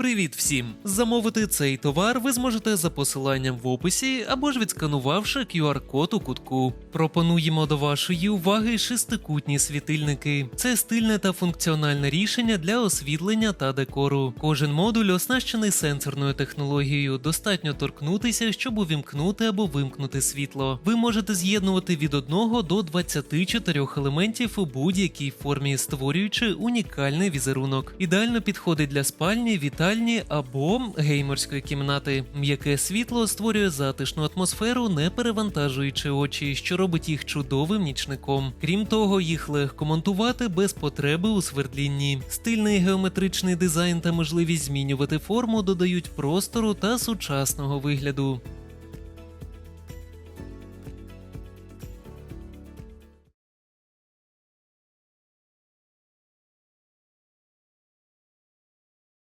Привіт всім! Замовити цей товар ви зможете за посиланням в описі або ж відсканувавши QR-код у кутку. Пропонуємо до вашої уваги шестикутні світильники. Це стильне та функціональне рішення для освітлення та декору. Кожен модуль оснащений сенсорною технологією. Достатньо торкнутися, щоб увімкнути або вимкнути світло. Ви можете з'єднувати від 1 до 24 елементів у будь-якій формі, створюючи унікальний візерунок. Ідеально підходить для спальні, вітальні або геймерської кімнати. М'яке світло створює затишну атмосферу, не перевантажуючи очі, що робить їх чудовим нічником. Крім того, їх легко монтувати без потреби у свердлінні. Стильний геометричний дизайн та можливість змінювати форму додають простору та сучасного вигляду.